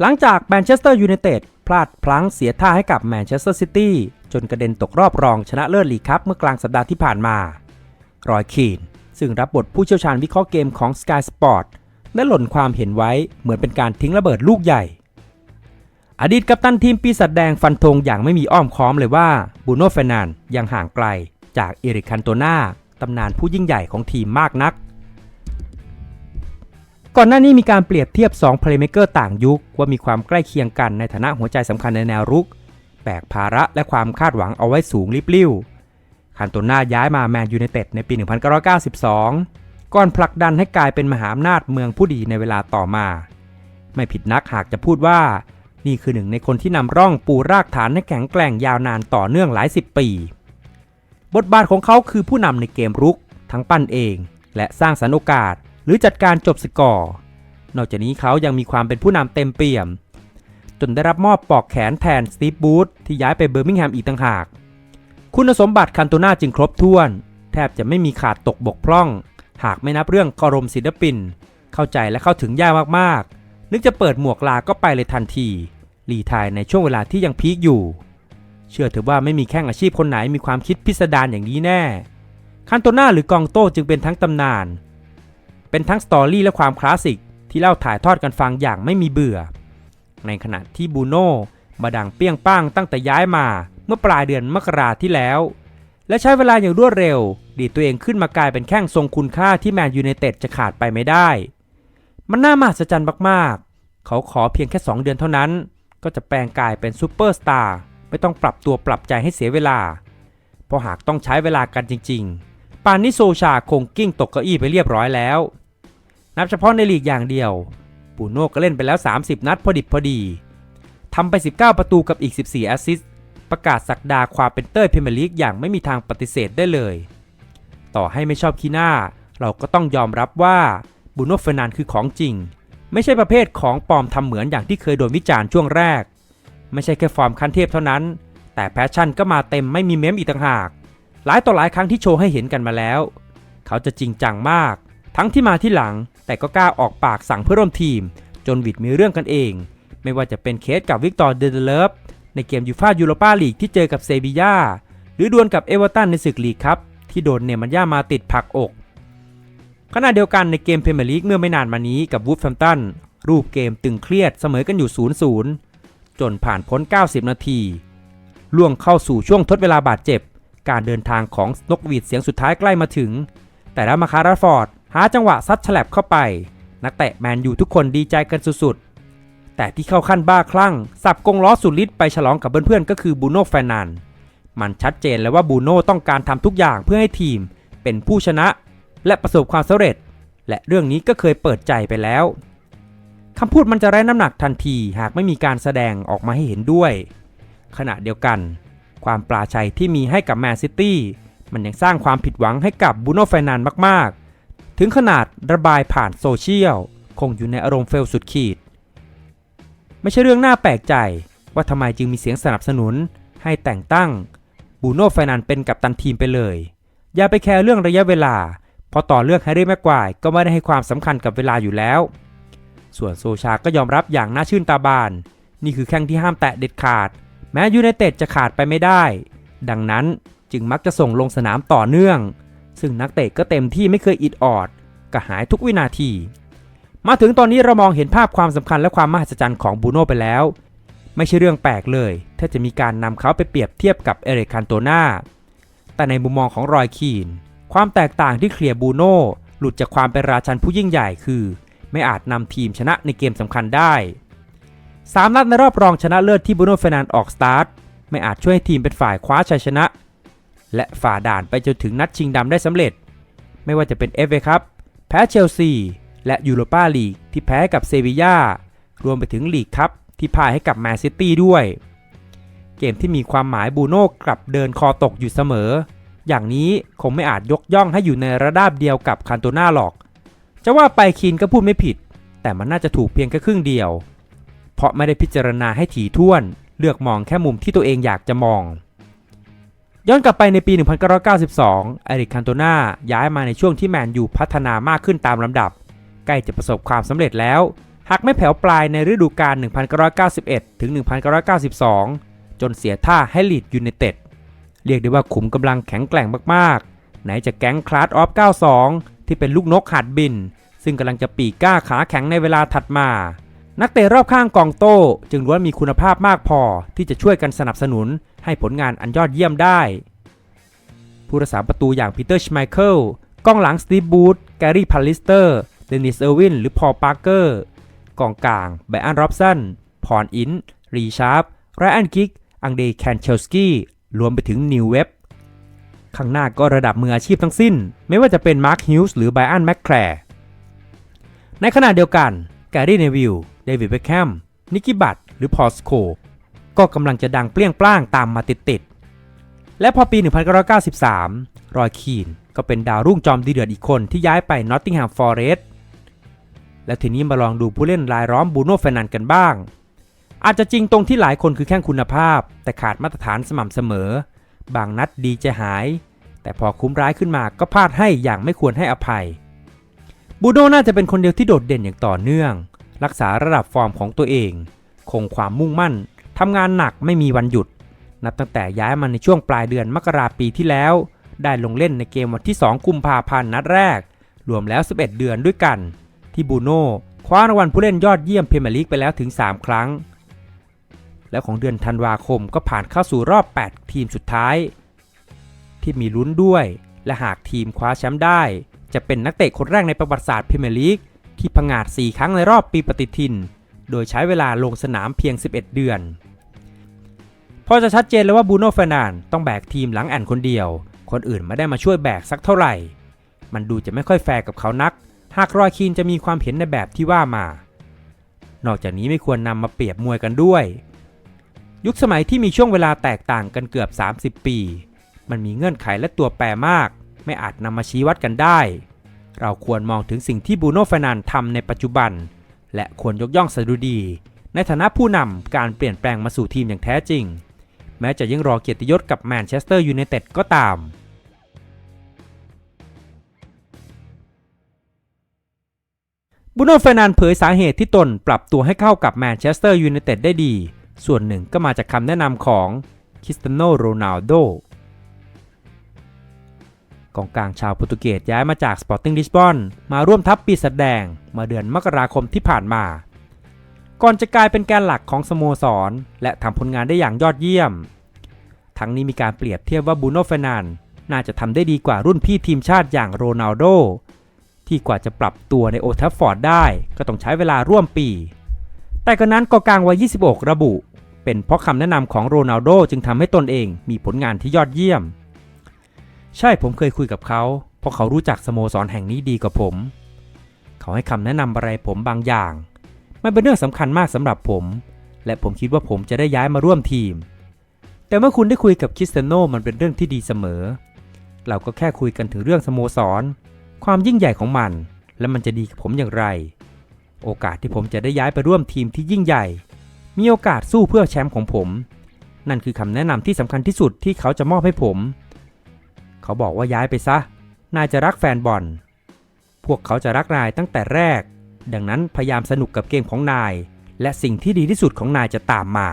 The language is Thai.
หลังจากแมนเชสเตอร์ยูไนเต็ดพลาดพลั้งเสียท่าให้กับแมนเชสเตอร์ซิตี้จนกระเด็นตกรอบรองชนะเลิศลีกครับเมื่อกลางสัปดาห์ที่ผ่านมารอยคีนซึ่งรับบทผู้เชี่ยวชาญวิเคราะห์เกมของ Sky Sport ได้หล่นความเห็นไว้เหมือนเป็นการทิ้งระเบิดลูกใหญ่ อดีตกัปตันทีมปีศาจแดงฟันธงอย่างไม่มีอ้อมค้อมเลยว่าบูโน่เฟนันด์ยังห่างไกล จากเอริกคันโตนาตำนานผู้ยิ่งใหญ่ของทีมมากนัก ก่อนหน้านี้มีการเปรียบเทียบ2 playmaker ต่างยุค ว่ามีความใกล้เคียงกันในฐานะหัวใจสำคัญในแนวรุก แบกภาระและความคาดหวังเอาไว้สูงลิบลิ่วคันโตนาย้ายมาแมนยูไนเต็ดในปี 1992 ก่อนผลักดันให้กลายเป็นมหาอำนาจเมืองผู้ดีในเวลาต่อมา ไม่ผิดนักหากจะพูดว่า นี่คือหนึ่งในคนที่นำร่องปูรากฐานให้แข็งแกร่งยาวนานต่อเนื่องหลายสิบปี บทบาทของเขาคือผู้นำในเกมรุก ทั้งปั้นเอง และสร้างสรรค์โอกาส หรือจัดการจบสกอร์ นอกจากนี้เขายังมีความเป็นผู้นำเต็มเปี่ยม จนได้รับมอบปลอกแขนแทนสตีฟบูธที่ย้ายไปเบอร์มิงแฮมอีกต่างหาก คุณสมบัติคันโตนาจึงครบถ้วน แทบจะไม่มีขาดตกบกพร่อง หากไม่นับเรื่องกรมศิลปิน เข้าใจและเข้าถึงยากมากๆ นึกจะเปิดหมวกลาก็ไปเลยทันทีรีไทายในช่วงเวลาที่ยังพีคอยู่ เชื่อเถอะว่าไม่มีแข้งอาชีพคนไหนมีความคิดพิสดารอย่างนี้แน่คันโตนาหรือกองโต้จึงเป็นทั้งตำนาน เป็นทั้งสตอรี่และความคลาสสิกที่เล่าถ่ายทอดกันฟังอย่างไม่มีเบื่อ ในขณะที่บูโน่มาดังเปี้ยงป้างตั้งแต่ย้ายมาเมื่อปลายเดือนมกราที่แล้ว และใช้เวลาอย่างรวดเร็ว ดีตัวเองขึ้นมากลายเป็นแข้งทรงคุณค่าที่แมนยูไนเต็ดจะขาดไปไม่ได้ มันน่ามหัศจรรย์มากๆ เขาขอเพียงแค่ 2 เดือนเท่านั้น ก็จะแปลงกายเป็นซูเปอร์สตาร์ไม่ต้องปรับตัวปรับใจให้เสียเวลา เพราะหากต้องใช้เวลากันจริง ๆ ปานนี้โซชาคงกิ้งตกเก้าอี้ไปเรียบร้อยแล้ว นับเฉพาะในลีกอย่างเดียว ปูโน่ก็เล่นไปแล้ว 30 นัดพอดิบพอดีทำไป 19 ประตูกับอีก 14 แอสซิสต์ ประกาศสักดาความเป็นเต้ยพรีเมียร์ลีกอย่างไม่มีทางปฏิเสธได้เลย ต่อให้ไม่ชอบคีน้าเราก็ต้องยอมรับว่าบูโน่เฟรนันคือของจริง ไม่ใช่ประเภทของปลอมทำเหมือนอย่างที่เคยโดนวิจารณ์ช่วงแรก ไม่ใช่แค่ฟอร์มขั้นเทพเท่านั้น แต่แพชชั่นก็มาเต็มไม่มีเม้มอีกต่างหาก หลายต่อหลายครั้งที่โชว์ให้เห็นกันมาแล้ว เขาจะจริงจังมาก ทั้งที่มาที่หลังแต่ก็กล้าออกปากสั่งเพื่อร่วมทีม จนวิดมีเรื่องกันเอง ไม่ว่าจะเป็นเคสกับวิกตอร์เดเดเลฟในเกมยูฟ่ายูโรปาลีกที่เจอกับเซบียาหรือดวลกับเอเวอร์ตันในศึกลีกครับ ที่โดนเนมันย่ามาติดผักอกขณะเดียวกันในเกมเพรเมียร์ลีกเมื่อไม่นานมานี้กับวูฟแฟมตันรูปเกมตึงเครียดเสมอกันอยู่ 0-0 จนผ่านพ้น 90 นาที ล่วงเข้าสู่ช่วงทดเวลาบาดเจ็บ การเดินทางของนกหวีดเสียงสุดท้ายใกล้มาถึง แต่แล้วมาคาราฟอร์ด หาจังหวะซัดฉลับเข้าไป นักเตะแมนยูทุกคนดีใจกันสุดๆ แต่ที่เข้าขั้นบ้าคลั่ง สับกงล้อสุดฤทธิ์ไปฉลองกับเพื่อนๆก็คือบูโน่แฟร์นันมันชัดเจนแล้วว่าบูโน่ต้องการทำทุกอย่างเพื่อให้ทีม เป็นผู้ชนะ และประสบความสำเร็จ และเรื่องนี้ก็เคยเปิดใจไปแล้วคำพูดมันจะไร้น้ำหนักทันทีหากไม่มีการแสดงออกมาให้เห็นด้วย ขณะเดียวกัน ความปลาชัยที่มีให้กับแมนซิตี้มันยังสร้างความผิดหวังให้กับบูโน่แฟนันมากๆ ถึงขนาดระบายผ่านโซเชียล คงอยู่ในอารมณ์เฟลสุดขีด ไม่ใช่เรื่องน่าแปลกใจว่าทำไมจึงมีเสียงสนับสนุน ให้แต่งตั้งบูโน่ไฟนันเป็นกัปตันทีมไปเลย อย่าไปแคร์เรื่องระยะเวลาพราะต่อเลือกแฮร์รี่แม็กควายก็ไม่ได้ให้ความสำคัญกับเวลาอยู่แล้ว ส่วนโซชาก็ยอมรับอย่างน่าชื่นตาบาน นี่คือแข้งที่ห้ามแตะเด็ดขาด แม้ยูไนเต็ดจะขาดไปไม่ได้ ดังนั้นจึงมักจะส่งลงสนามต่อเนื่อง ซึ่งนักเตะก็เต็มที่ไม่เคยอิดออดกระหายทุกวินาที มาถึงตอนนี้เรามองเห็นภาพความสำคัญและความมหัศจรรย์ของบูโน่ไปแล้ว ไม่ใช่เรื่องแปลกเลย ถ้าจะมีการนำเขาไปเปรียบเทียบกับเอริคันโตนาแต่ในมุมมองของรอยคีน ความแตกต่างที่เคลียร์บูโน่หลุดจากความเป็นราชันผู้ยิ่งใหญ่คือ ไม่อาจนำทีมชนะในเกมสำคัญได้สามนัดในรอบรองชนะเลิศที่บูโน่เฟนันออกสตาร์ทไม่อาจช่วยให้ทีมเป็นฝ่ายคว้าชัยชนะ และฝ่าด่านไปจนถึงนัดชิงดำได้สำเร็จ ไม่ว่าจะเป็นเอฟเอครับแพ้เชลซี และยูโรปาลีกที่แพ้กับเซบีย่ารวมไปถึงลีกครับที่พ่ายให้กับแมนซิตี้ด้วย เกมที่มีความหมายบูโน่กลับเดินคอตกอยู่เสมอ อย่างนี้คงไม่อาจยกย่องให้อยู่ในระดับเดียวกับคันโตนาหรอก จะว่าไปคินก็พูดไม่ผิด แต่มันน่าจะถูกเพียงแค่ครึ่งเดียว เพราะไม่ได้พิจารณาให้ถี่ถ้วน เลือกมองแค่มุมที่ตัวเองอยากจะมอง ย้อนกลับไปในปี 1992 เอริกคันโตนาย้ายมาในช่วงที่แมนยูพัฒนามากขึ้นตามลำดับ ใกล้จะประสบความสำเร็จแล้วหากไม่แผ่วปลายในฤดูกาล 1991 ถึง 1992 จนเสียท่าให้ลีดยูไนเต็ด เรียกได้ว่าขุมกำลังแข็งแกร่งมากๆ ไหนจะแก๊งคลาสออฟ 92 ที่เป็นลูกนกหัดบิน ซึ่งกำลังจะปีกก้าขาแข็งในเวลาถัดมา นักเตะรอบข้างกองโต้จึงล้วนมีคุณภาพมากพอที่จะช่วยกันสนับสนุนให้ผลงานอันยอดเยี่ยมได้ ผู้รักษาประตูอย่างปีเตอร์ชไมเคิลกองหลังสตีฟบูธแกรี่พัลลิสเตอร์เดนิสเออร์วินหรือพอลปาร์เกอร์กองกลางไบอันร็อบสันพอนอินรีชาร์ปไรอันกิกอังเดย์แคนเชลสกี้รวมไปถึงนิวเว็บข้างหน้าก็ระดับมืออาชีพทั้งสิ้น ไม่ว่าจะเป็นมาร์คฮิลส์หรือไบอันแมคแคร์ในขณะเดียวกัน แกรี่เนวิลเดวิดเบคแฮมนิกกี้บัตหรือพอสโคก็กำลังจะดังเปรี้ยงปร้างตามมาติดๆ และพอปี 1993 รอยคีนก็เป็นดาวรุ่งจอมดีเดือดอีกคนที่ย้ายไปนอตติงแฮมฟอร์เรสต์และทีนี้มาลองดูผู้เล่นรายล้อมบูโน่เฟนันกันบ้าง อาจจะจริงตรงที่หลายคนคือแค่คุณภาพ แต่ขาดมาตรฐานสม่ำเสมอ บางนัดดีจะหาย แต่พอคุ้มร้ายขึ้นมาก็พลาดให้อย่างไม่ควรให้อภัย บูโน่น่าจะเป็นคนเดียวที่โดดเด่นอย่างต่อเนื่อง รักษาระดับฟอร์มของตัวเอง คงความมุ่งมั่นทำงานหนักไม่มีวันหยุด นับตั้งแต่ย้ายมาในช่วงปลายเดือนมกราปีที่แล้ว ได้ลงเล่นในเกมวันที่ 2 กุมภาพันธ์นัดแรก รวมแล้ว 11 เดือนด้วยกัน ที่บูโน่คว้ารางวัลผู้เล่นยอดเยี่ยมพรีเมียร์ลีกไปแล้วถึง 3 ครั้ง และของเดือนธันวาคมก็ผ่านเข้าสู่รอบ 8 ทีมสุดท้าย ที่มีลุ้นด้วย และหากทีมคว้าแชมป์ได้ จะเป็นนักเตะคนแรกในประวัติศาสตร์พรีเมียร์ลีกที่ผงาด 4 ครั้งในรอบปีปฏิทิน โดยใช้เวลาลงสนามเพียง 11 เดือนพอจะชัดเจนแล้วว่าบูโน่เฟรนันต้องแบกทีมหลังแอนคนเดียว คนอื่นไม่ได้มาช่วยแบกสักเท่าไหร่ มันดูจะไม่ค่อยแฟร์กับเขานัก หากรอยคีนจะมีความเห็นในแบบที่ว่ามา นอกจากนี้ไม่ควรนำมาเปรียบมวยกันด้วย ยุคสมัยที่มีช่วงเวลาแตกต่างกันเกือบ 30 ปี มันมีเงื่อนไขและตัวแปรมาก ไม่อาจนำมาชี้วัดกันได้ เราควรมองถึงสิ่งที่บูโน่ฟนันทำในปัจจุบัน และควรยกย่องสดุดี ในฐานะผู้นำการเปลี่ยนแปลงมาสู่ทีมอย่างแท้จริง แม้จะยังรอเกียรติยศกับแมนเชสเตอร์ยูไนเต็ดก็ตามบูโน่เฟนันเผยสาเหตุที่ตนปรับตัวให้เข้ากับแมนเชสเตอร์ยูไนเต็ดได้ดี ส่วนหนึ่งก็มาจากคำแนะนำของคริสเตียโนโรนัลโด กองกลางชาวโปรตุเกสย้ายมาจากสปอร์ติ้งลิสบอนมาร่วมทัพปีศาจแดงมาเดือนมกราคมที่ผ่านมา ก่อนจะกลายเป็นแกนหลักของสโมสร และทำผลงานได้อย่างยอดเยี่ยม ทั้งนี้มีการเปรียบเทียบว่าบูโน่เฟนันน่าจะทำได้ดีกว่ารุ่นพี่ทีมชาติอย่างโรนัลโดที่กว่าจะปรับตัวในโอทัฟฟอร์ดได้ก็ต้องใช้เวลาร่วมปี แต่กระนั้นกองกลางวัย 26 ระบุ เป็นเพราะคำแนะนำของโรนัลโดจึงทำให้ตนเองมีผลงานที่ยอดเยี่ยม ใช่ผมเคยคุยกับเขา เพราะเขารู้จักสโมสรแห่งนี้ดีกว่าผม เขาให้คำแนะนำอะไรผมบางอย่าง มันเป็นเรื่องสำคัญมากสำหรับผม และผมคิดว่าผมจะได้ย้ายมาร่วมทีม แต่เมื่อคุณได้คุยกับคริสเตโนมันเป็นเรื่องที่ดีเสมอ เราก็แค่คุยกันถึงเรื่องสโมสร ความยิ่งใหญ่ของมัน และมันจะดีกับผมอย่างไร โอกาสที่ผมจะได้ย้ายไปร่วมทีมที่ยิ่งใหญ่ มีโอกาสสู้เพื่อแชมป์ของผม นั่นคือคำแนะนำที่สำคัญที่สุดที่เขาจะมอบให้ผม เขาบอกว่าย้ายไปซะ นายจะรักแฟนบอล พวกเขาจะรักนายตั้งแต่แรก ดังนั้นพยายามสนุกกับเกมของนาย และสิ่งที่ดีที่สุดของนายจะตามมา